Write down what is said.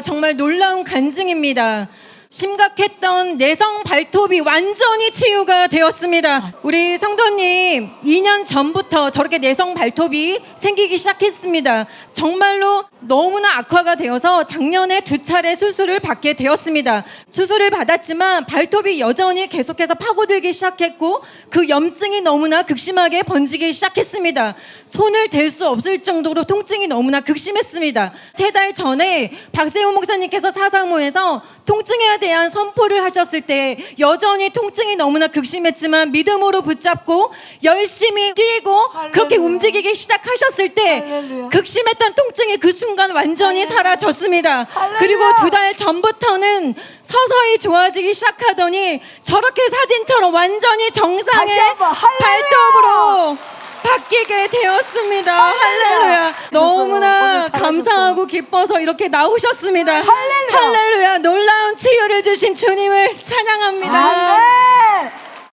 정말 놀라운 간증입니다. 심각했던 내성 발톱이 완전히 치유가 되었습니다. 우리 성도님, 2년 전부터 저렇게 내성 발톱이 생기기 시작했습니다. 정말로 너무나 악화가 되어서 작년에 두 차례 수술을 받게 되었습니다. 수술을 받았지만 발톱이 여전히 계속해서 파고들기 시작했고 그 염증이 너무나 극심하게 번지기 시작했습니다. 손을 댈 수 없을 정도로 통증이 너무나 극심했습니다. 세 달 전에 박세호 목사님께서 사사모에서 통증에 대한 선포를 하셨을 때 여전히 통증이 너무나 극심했지만 믿음으로 붙잡고 열심히 뛰고 그렇게 할렐루야. 움직이기 시작하셨을 때 할렐루야. 극심했던 통증이 그 순간 완전히 사라졌습니다. 할렐루야. 그리고 두 달 전부터는 서서히 좋아지기 시작하더니 저렇게 사진처럼 완전히 정상의 할렐루야. 발톱으로 바뀌게 되었습니다. 할렐루야. 너무나 오늘 잘하셨어요. 감사하고 기뻐서 이렇게 나오셨습니다. 할렐루야. 할렐루야. 놀라운 치유를 주신 주님을 찬양합니다.